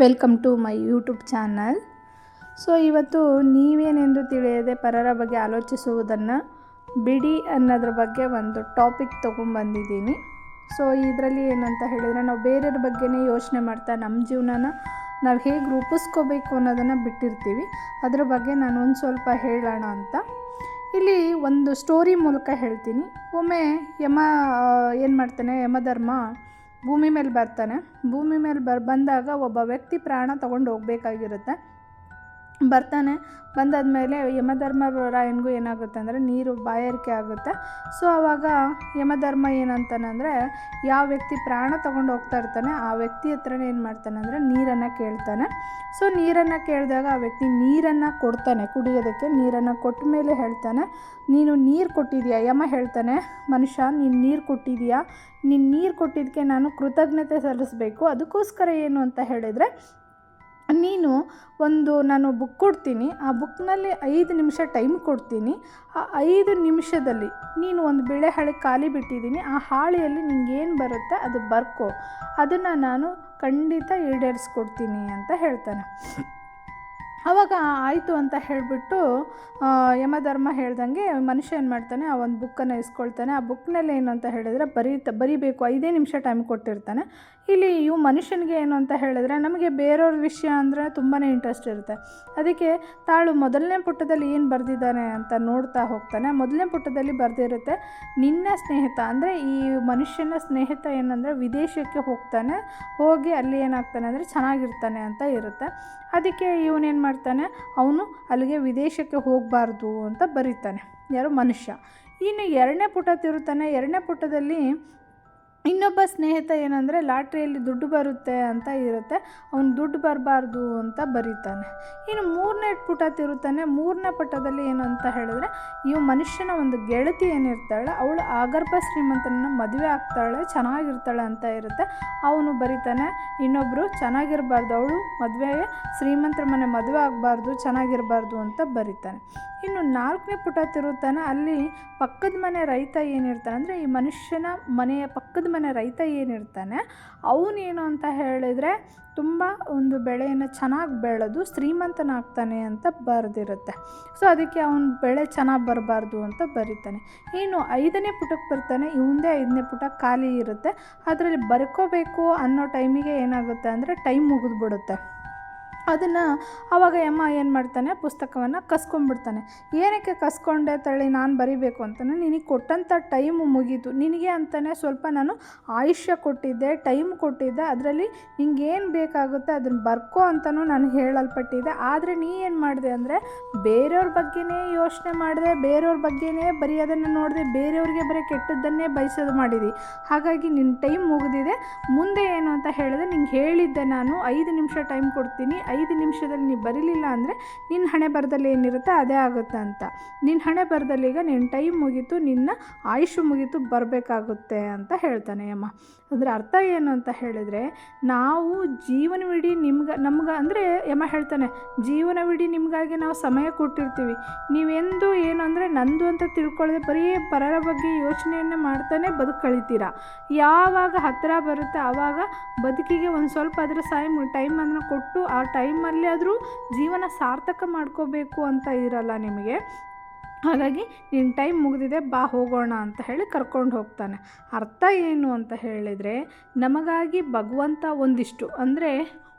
Welcome to my YouTube channel. So, ಇವತ್ತು ನೀವೇನೆಂದು ತಿಳಿಯದೆ ಪರರ ಬಗ್ಗೆ ಆಲೋಚಿಸುವುದನ್ನು ಬಿಡಿ ಅನ್ನೋದ್ರ ಬಗ್ಗೆ ಒಂದು ಟಾಪಿಕ್ ತೊಗೊಂಬಂದಿದ್ದೀನಿ ಸೊ, ಇದರಲ್ಲಿ ಏನಂತ ಹೇಳಿದರೆ ನಾವು ಬೇರೆಯವ್ರ ಬಗ್ಗೆನೇ ಯೋಚನೆ ಮಾಡ್ತಾ ನಮ್ಮ ಜೀವನನ ನಾವು ಹೇಗೆ ರೂಪಿಸ್ಕೋಬೇಕು ಅನ್ನೋದನ್ನು ಬಿಟ್ಟಿರ್ತೀವಿ. ಅದ್ರ ಬಗ್ಗೆ ನಾನು ಒಂದು ಸ್ವಲ್ಪ ಹೇಳೋಣ ಅಂತ. ಇಲ್ಲಿ ಒಂದು ಸ್ಟೋರಿ ಮೂಲಕ ಹೇಳ್ತೀನಿ. ಒಮ್ಮೆ ಯಮ ಏನು ಮಾಡ್ತಾನೆ, ಯಮಧರ್ಮ ಭೂಮಿ ಮೇಲೆ ಬರ್ತಾನೆ. ಭೂಮಿ ಮೇಲೆ ಬರ್ ಬಂದಾಗ ಒಬ್ಬ ವ್ಯಕ್ತಿ ಪ್ರಾಣ ತಗೊಂಡು ಹೋಗಬೇಕಾಗಿರುತ್ತೆ. ಬರ್ತಾನೆ. ಬಂದಾದ ಮೇಲೆ ಯಮಧರ್ಮರಾಯನಿಗೂ ಏನಾಗುತ್ತೆ ಅಂದರೆ ನೀರು ಬಾಯಾರಿಕೆ ಆಗುತ್ತೆ. ಸೊ ಆವಾಗ ಯಮಧರ್ಮ ಏನಂತಾನಂದರೆ ಯಾವ ವ್ಯಕ್ತಿ ಪ್ರಾಣ ತೊಗೊಂಡು ಹೋಗ್ತಾ ಇರ್ತಾನೆ, ಆ ವ್ಯಕ್ತಿ ಹತ್ರನೇ ಏನು ಮಾಡ್ತಾನೆ ಅಂದರೆ ನೀರನ್ನು ಕೇಳ್ತಾನೆ. ಸೊ ನೀರನ್ನು ಕೇಳಿದಾಗ ಆ ವ್ಯಕ್ತಿ ನೀರನ್ನು ಕೊಡ್ತಾನೆ, ಕುಡಿಯೋದಕ್ಕೆ ನೀರನ್ನು ಕೊಟ್ಟ ಮೇಲೆ ಹೇಳ್ತಾನೆ. ನೀನು ನೀರು ಕೊಟ್ಟಿದೀಯಾ? ಯಮ ಹೇಳ್ತಾನೆ, ಮನುಷ್ಯ, ನೀನು ನೀರು ಕೊಟ್ಟಿದೀಯಾ? ನೀನು ನೀರು ಕೊಟ್ಟಿದ್ದಕ್ಕೆ ನಾನು ಕೃತಜ್ಞತೆ ಸಲ್ಲಿಸಬೇಕು, ಅದಕ್ಕೋಸ್ಕರ ಏನು ಅಂತ ಹೇಳಿದರೆ ನೀನು ಒಂದು ನಾನು ಬುಕ್ ಕೊಡ್ತೀನಿ, ಆ ಬುಕ್ನಲ್ಲಿ ಐದು ನಿಮಿಷ ಟೈಮ್ ಕೊಡ್ತೀನಿ. ಆ ಐದು ನಿಮಿಷದಲ್ಲಿ ನೀನು ಒಂದು ಬೆಳೆ ಹಾಳೆ ಖಾಲಿ ಬಿಟ್ಟಿದ್ದೀನಿ, ಆ ಹಾಳೆಯಲ್ಲಿ ಏನು ಬರುತ್ತೆ ಅದು ಬರ್ಕೋ. ಅದನ್ನು ನಾನು ಖಂಡಿತ ಈಡೇರಿಸ್ಕೊಡ್ತೀನಿ ಅಂತ ಹೇಳ್ತಾನೆ. ಆವಾಗ ಆಯಿತು ಅಂತ ಹೇಳಿಬಿಟ್ಟು ಯಮಧರ್ಮ ಹೇಳ್ದಂಗೆ ಮನುಷ್ಯ ಏನು ಮಾಡ್ತಾನೆ, ಆ ಒಂದು ಬುಕ್ಕನ್ನು ಇಸ್ಕೊಳ್ತಾನೆ. ಆ ಬುಕ್ನಲ್ಲಿ ಏನು ಅಂತ ಹೇಳಿದರೆ ಬರೀತ, ಬರೀಬೇಕು, ಐದೇ ನಿಮಿಷ ಟೈಮ್ ಕೊಟ್ಟಿರ್ತಾನೆ. ಇಲ್ಲಿ ಇವು ಮನುಷ್ಯನಿಗೆ ಏನು ಅಂತ ಹೇಳಿದ್ರೆ ನಮಗೆ ಬೇರೆಯವ್ರ ವಿಷಯ ಅಂದರೆ ತುಂಬಾ ಇಂಟ್ರೆಸ್ಟ್ ಇರುತ್ತೆ. ಅದಕ್ಕೆ ತಾಳು ಮೊದಲನೇ ಪುಟದಲ್ಲಿ ಏನು ಬರೆದಿದ್ದಾನೆ ಅಂತ ನೋಡ್ತಾ ಹೋಗ್ತಾನೆ. ಮೊದಲನೇ ಪುಟದಲ್ಲಿ ಬರೆದಿರುತ್ತೆ, ನಿನ್ನ ಸ್ನೇಹಿತ ಅಂದರೆ ಈ ಮನುಷ್ಯನ ಸ್ನೇಹಿತ ಏನಂದರೆ ವಿದೇಶಕ್ಕೆ ಹೋಗ್ತಾನೆ. ಹೋಗಿ ಅಲ್ಲಿ ಏನಾಗ್ತಾನೆ ಅಂದರೆ ಚೆನ್ನಾಗಿರ್ತಾನೆ ಅಂತ ಇರುತ್ತೆ. ಅದಕ್ಕೆ ಇವನೇನು ಮಾಡ್ತಾನೆ, ಅವನು ಅಲ್ಲಿಗೆ ವಿದೇಶಕ್ಕೆ ಹೋಗಬಾರ್ದು ಅಂತ ಬರೀತಾನೆ. ಯಾರು ಮನುಷ್ಯ. ಇನ್ನು ಎರಡನೇ ಪುಟ ತಿರುತ್ತಾನೆ ಎರಡನೇ ಪುಟದಲ್ಲಿ ಇನ್ನೊಬ್ಬ ಸ್ನೇಹಿತ ಏನಂದರೆ, ಲಾಟ್ರಿಯಲ್ಲಿ ದುಡ್ಡು ಬರುತ್ತೆ ಅಂತ ಇರುತ್ತೆ, ಅವ್ನು ದುಡ್ಡು ಬರಬಾರ್ದು ಅಂತ ಬರೀತಾನೆ. ಇನ್ನು ಮೂರನೇ ಪುಟ ತಿರುತ್ತಾನೆ. ಮೂರನೇ ಪುಟದಲ್ಲಿ ಏನು ಅಂತ ಹೇಳಿದ್ರೆ ಇವು ಮನುಷ್ಯನ ಒಂದು ಗೆಳತಿ ಏನಿರ್ತಾಳೆ, ಅವಳು ಆಗರ್ಭ ಶ್ರೀಮಂತನ ಮದುವೆ ಆಗ್ತಾಳೆ, ಚೆನ್ನಾಗಿರ್ತಾಳೆ ಅಂತ ಇರುತ್ತೆ. ಅವನು ಬರೀತಾನೆ ಇನ್ನೊಬ್ಬರು ಚೆನ್ನಾಗಿರಬಾರ್ದು, ಅವಳು ಮದುವೆಗೆ ಶ್ರೀಮಂತರ ಮನೆ ಮದುವೆ ಆಗಬಾರ್ದು, ಚೆನ್ನಾಗಿರಬಾರ್ದು ಅಂತ ಬರೀತಾನೆ. ಇನ್ನು ನಾಲ್ಕನೇ ಪುಟ ತಿರುತ್ತಾನೆ. ಅಲ್ಲಿ ಪಕ್ಕದ ಮನೆ ರೈತ ಏನಿರ್ತಾನೆ ಅಂದರೆ, ಈ ಮನುಷ್ಯನ ಮನೆಯ ಪಕ್ಕದ ಮನೆ ರೈತ ಏನಿರ್ತಾನೆ, ಅವನೇನು ಅಂತ ಹೇಳಿದರೆ ತುಂಬ ಒಂದು ಬೆಳೆಯನ್ನು ಚೆನ್ನಾಗಿ ಬೆಳೆದು ಶ್ರೀಮಂತನಾಗ್ತಾನೆ ಅಂತ ಬರೆದಿರುತ್ತೆ. ಸೊ ಅದಕ್ಕೆ ಅವನ ಬೆಳೆ ಚೆನ್ನಾಗಿ ಬರಬಾರ್ದು ಅಂತ ಬರೀತಾನೆ. ಇನ್ನು ಐದನೇ ಪುಟಕ್ಕೆ ಬರ್ತಾನೆ, ಇವಂದೇ ಐದನೇ ಪುಟ ಖಾಲಿ ಇರುತ್ತೆ. ಅದರಲ್ಲಿ ಬರ್ಕೋಬೇಕು ಅನ್ನೋ ಟೈಮಿಗೆ ಏನಾಗುತ್ತೆ ಅಂದರೆ ಟೈಮ್ ಮುಗಿದ್ಬಿಡುತ್ತೆ. ಅದನ್ನು ಆವಾಗ ಯಮ್ಮ ಏನು ಮಾಡ್ತಾನೆ? ಪುಸ್ತಕವನ್ನು ಕಸ್ಕೊಂಡ್ಬಿಡ್ತಾನೆ. ಏನಕ್ಕೆ ಕಸ್ಕೊಂಡೆ ತಳ್ಳಿ ನಾನು ಬರಿಬೇಕು ಅಂತಾನೆ, ನಿನಗೆ ಕೊಟ್ಟಂಥ ಟೈಮು ಮುಗೀತು. ನಿನಗೆ ಅಂತಲೇ ಸ್ವಲ್ಪ ನಾನು ಆಯುಷ್ಯ ಕೊಟ್ಟಿದ್ದೆ ಟೈಮ್ ಕೊಟ್ಟಿದ್ದೆ, ಅದರಲ್ಲಿ ನಿಂಗೆ ಏನು ಬೇಕಾಗುತ್ತೆ ಅದನ್ನು ಬರ್ಕೋ ಅಂತಲೂ ನಾನು ಹೇಳಲ್ಪಟ್ಟಿದ್ದೆ. ಆದರೆ ನೀ ಏನು ಮಾಡಿದೆ ಅಂದರೆ, ಬೇರೆಯವ್ರ ಬಗ್ಗೆನೇ ಯೋಚನೆ ಮಾಡಿದೆ, ಬೇರೆಯವ್ರ ಬಗ್ಗೆನೇ ಬರೆಯೋದನ್ನು ನೋಡಿದೆ, ಬೇರೆಯವ್ರಿಗೆ ಬರೀ ಕೆಟ್ಟದ್ದನ್ನೇ ಬಯಸೋದು ಮಾಡಿದಿ. ಹಾಗಾಗಿ ನಿನ್ನ ಟೈಮ್ ಮುಗಿದಿದೆ. ಮುಂದೆ ಏನು ಅಂತ ಹೇಳಿದ್ರೆ ನಿಂಗೆ ಹೇಳಿದ್ದೆ ನಾನು, ಐದು ನಿಮಿಷ ಟೈಮ್ ಕೊಡ್ತೀನಿ ಐದು ನಿಮಿಷದಲ್ಲಿ ನೀವು ಬರೀಲಿಲ್ಲ ಅಂದರೆ ನಿನ್ನ ಹಣೆ ಬರದಲ್ಲಿ ಏನಿರುತ್ತೆ ಅದೇ ಆಗುತ್ತೆ ಅಂತ. ನಿನ್ನ ಹಣೆ ಬರದಲ್ಲಿ ಈಗ ನಿನ್ನ ಟೈಮ್ ಮುಗೀತು, ನಿನ್ನ ಆಯುಷು ಮುಗೀತು, ಬರಬೇಕಾಗುತ್ತೆ ಅಂತ ಹೇಳ್ತಾನೆ ಯಮ್ಮ. ಅದರ ಅರ್ಥ ಏನು ಅಂತ ಹೇಳಿದರೆ ನಾವು ಜೀವನವಿಡೀ ನಿಮ್ಗೆ, ನಮ್ಗೆ ಅಂದರೆ ಯಮ ಹೇಳ್ತಾನೆ ಜೀವನವಿಡೀ ನಿಮಗಾಗಿ ನಾವು ಸಮಯ ಕೊಟ್ಟಿರ್ತೀವಿ. ನೀವೆಂದು ಏನು ಅಂದರೆ ನಂದು ಅಂತ ತಿಳ್ಕೊಳ್ಳದೆ ಬರೀ ಪರರ ಬಗ್ಗೆ ಯೋಚನೆಯನ್ನು ಮಾಡ್ತಾನೆ ಬದುಕು ಕಳಿತೀರಾ ಯಾವಾಗ ಹತ್ತಿರ ಬರುತ್ತೆ ಆವಾಗ ಬದುಕಿಗೆ ಒಂದು ಸ್ವಲ್ಪ ಅದರ ಸೈಮ್ ಟೈಮನ್ನು ಕೊಟ್ಟು ಆ ಟೈಮಲ್ಲಿ ಆದರೂ ಜೀವನ ಸಾರ್ಥಕ ಮಾಡ್ಕೋಬೇಕು ಅಂತ ಇರಲ್ಲ ನಿಮಗೆ. ಹಾಗಾಗಿ ನಿನ್ನ ಟೈಮ್ ಮುಗಿದಿದೆ, ಬಾ ಹೋಗೋಣ ಅಂತ ಹೇಳಿ ಕರ್ಕೊಂಡು ಹೋಗ್ತಾನೆ. ಅರ್ಥ ಏನು ಅಂತ ಹೇಳಿದರೆ ನಮಗಾಗಿ ಭಗವಂತ ಒಂದಿಷ್ಟು, ಅಂದರೆ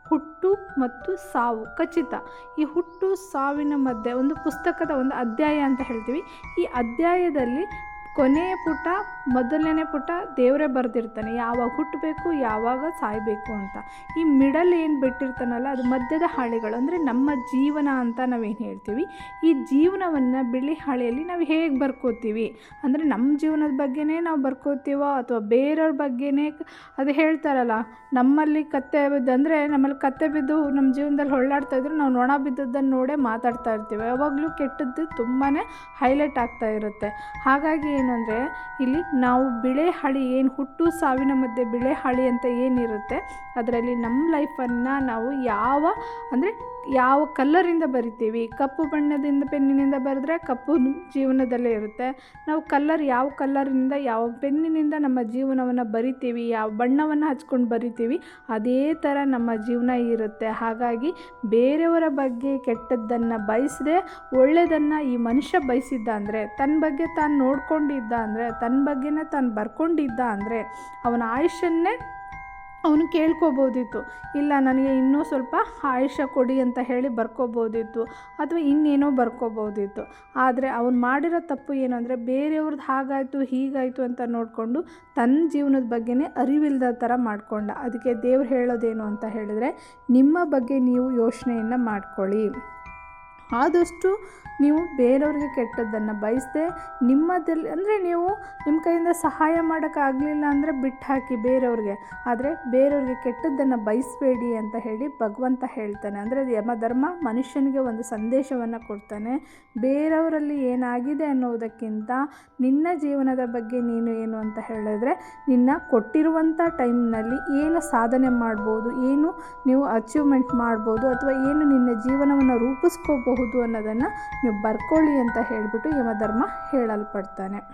ಹುಟ್ಟು ಮತ್ತು ಸಾವು, ಖಚಿತ. ಈ ಹುಟ್ಟು, ಸಾವಿನ ಮಧ್ಯೆ ಒಂದು ಪುಸ್ತಕದ ಒಂದು ಅಧ್ಯಾಯ ಅಂತ ಹೇಳ್ತೀವಿ. ಈ ಅಧ್ಯಾಯದಲ್ಲಿ ಕೊನೆಯ ಪುಟ, ಮೊದಲನೇ ಪುಟ ದೇವರೇ ಬರೆದಿರ್ತಾನೆ. ಯಾವಾಗ ಹುಟ್ಟಬೇಕು, ಯಾವಾಗ ಸಾಯಬೇಕು ಅಂತ. ಈ ಮಿಡಲ್ ಏನು ಬಿಟ್ಟಿರ್ತಾನಲ್ಲ, ಅದು ಮಧ್ಯದ ಹಾಳೆಗಳು. ಅಂದರೆ ನಮ್ಮ ಜೀವನ ಅಂತ ನಾವೇನು ಹೇಳ್ತೀವಿ? ಈ ಜೀವನವನ್ನು ಬಿಳಿ ಹಾಳೆಯಲ್ಲಿ ನಾವು ಹೇಗೆ ಬರ್ಕೋತೀವಿ? ಅಂದರೆ ನಮ್ಮ ಜೀವನದ ಬಗ್ಗೆನೇ ನಾವು ಬರ್ಕೋತೀವೋ, ಅಥವಾ ಬೇರೆಯವ್ರ ಬಗ್ಗೆನೇ ಅದು ಹೇಳ್ತಾರಲ್ಲ, ನಮ್ಮಲ್ಲಿ ಕತ್ತೆ ಬಿದ್ದು, ಅಂದರೆ ನಮ್ಮಲ್ಲಿ ಕತ್ತೆ ಬಿದ್ದು ನಮ್ಮ ಜೀವನದಲ್ಲಿ ಹೊಳ್ಳಾಡ್ತಾ ಇದ್ರೆ, ನಾವು ನೊಣ ಬಿದ್ದದ್ದನ್ನು ನೋಡೇ ಮಾತಾಡ್ತಾ ಇರ್ತೀವಿ. ಯಾವಾಗಲೂ ಕೆಟ್ಟದ್ದು ತುಂಬಾ ಹೈಲೈಟ್ ಆಗ್ತಾ ಇರುತ್ತೆ. ಹಾಗಾಗಿ ಏನು ಅಂದರೆ ಇಲ್ಲಿ ನಾವು ಬಿಳೆ ಹಳಿ ಏನು ಹುಟ್ಟು ಸಾವಿನ ಮಧ್ಯೆ ಬಿಳೆ ಹಳಿ ಅಂತ ಏನಿರುತ್ತೆ, ಅದರಲ್ಲಿ ನಮ್ಮ ಲೈಫನ್ನು ನಾವು ಯಾವ, ಅಂದರೆ ಯಾವ ಕಲ್ಲರಿಂದ ಬರಿತೀವಿ? ಕಪ್ಪು ಬಣ್ಣದಿಂದ ಪೆನ್ನಿನಿಂದ ಬರೆದ್ರೆ ಕಪ್ಪು ಜೀವನದಲ್ಲೇ ಇರುತ್ತೆ. ನಾವು ಕಲ್ಲರ್ ಯಾವ ಕಲ್ಲರಿಂದ, ಯಾವ ಪೆನ್ನಿನಿಂದ ನಮ್ಮ ಜೀವನವನ್ನು ಬರಿತೀವಿ, ಯಾವ ಬಣ್ಣವನ್ನು ಹಚ್ಕೊಂಡು ಬರಿತೀವಿ, ಅದೇ ಥರ ನಮ್ಮ ಜೀವನ ಇರುತ್ತೆ. ಹಾಗಾಗಿ ಬೇರೆಯವರ ಬಗ್ಗೆ ಕೆಟ್ಟದ್ದನ್ನು ಬಯಸದೆ ಒಳ್ಳೆಯದನ್ನು ಈ ಮನುಷ್ಯ ಬಯಸಿದ್ದ ಅಂದರೆ ತನ್ನ ಬಗ್ಗೆ ತಾನು ನೋಡ್ಕೊಂಡಿದ್ದ ಅಂದರೆ ತನ್ನ ಬಗ್ಗೆನೇ ತಾನು ಬರ್ಕೊಂಡಿದ್ದ ಅಂದರೆ, ಅವನ ಆಯುಷ್ಯನ್ನೇ ಅವನು ಕೇಳ್ಕೊಬೋದಿತ್ತು. ಇಲ್ಲ, ನನಗೆ ಇನ್ನೂ ಸ್ವಲ್ಪ ಆಯುಷ ಕೊಡಿ ಅಂತ ಹೇಳಿ ಬರ್ಕೋಬೋದಿತ್ತು ಅಥವಾ ಇನ್ನೇನೋ ಬರ್ಕೋಬೋದಿತ್ತು. ಆದರೆ ಅವನು ಮಾಡಿರೋ ತಪ್ಪು ಏನಂದರೆ ಬೇರೆಯವ್ರದ್ದು ಹಾಗಾಯಿತು, ಹೀಗಾಯಿತು ಅಂತ ನೋಡಿಕೊಂಡು ತನ್ನ ಜೀವನದ ಬಗ್ಗೆನೇ ಅರಿವಿಲ್ಲದ ಥರ ಮಾಡಿಕೊಂಡ. ಅದಕ್ಕೆ ದೇವ್ರು ಹೇಳೋದೇನು ಅಂತ ಹೇಳಿದರೆ, ನಿಮ್ಮ ಬಗ್ಗೆ ನೀವು ಯೋಚನೆಯನ್ನು ಮಾಡ್ಕೊಳ್ಳಿ. ಆದಷ್ಟು ನೀವು ಬೇರೆಯವ್ರಿಗೆ ಕೆಟ್ಟದ್ದನ್ನು ಬಯಸದೆ ನಿಮ್ಮದಲ್ಲಿ ಅಂದರೆ ನೀವು ನಿಮ್ಮ ಕೈಯಿಂದ ಸಹಾಯ ಮಾಡೋಕ್ಕಾಗಲಿಲ್ಲ ಅಂದರೆ ಬಿಟ್ಟು ಹಾಕಿ ಬೇರೆಯವ್ರಿಗೆ. ಆದರೆ ಬೇರೆಯವ್ರಿಗೆ ಕೆಟ್ಟದ್ದನ್ನು ಬಯಸಬೇಡಿ ಅಂತ ಹೇಳಿ ಭಗವಂತ ಹೇಳ್ತಾನೆ. ಅಂದರೆ ಯಮಧರ್ಮ ಮನುಷ್ಯನಿಗೆ ಒಂದು ಸಂದೇಶವನ್ನು ಕೊಡ್ತಾನೆ. ಬೇರೆಯವರಲ್ಲಿ ಏನಾಗಿದೆ ಅನ್ನೋದಕ್ಕಿಂತ ನಿನ್ನ ಜೀವನದ ಬಗ್ಗೆ ನೀನು ಏನು ಅಂತ ಹೇಳಿದ್ರೆ, ನಿನ್ನ ಕೊಟ್ಟಿರುವಂಥ ಟೈಮ್ನಲ್ಲಿ ಏನು ಸಾಧನೆ ಮಾಡ್ಬೋದು, ಏನು ನೀವು ಅಚೀವ್ಮೆಂಟ್ ಮಾಡ್ಬೋದು, ಅಥವಾ ಏನು ನಿನ್ನ ಜೀವನವನ್ನು ರೂಪಿಸ್ಕೋಬಹುದು ಅನ್ನೋದನ್ನು ನೀವು ಬರ್ಕೊಳ್ಳಿ ಅಂತ ಹೇಳಿಬಿಟ್ಟು ಯಮಧರ್ಮ ಹೇಳಲ್ಪಡ್ತಾನೆ.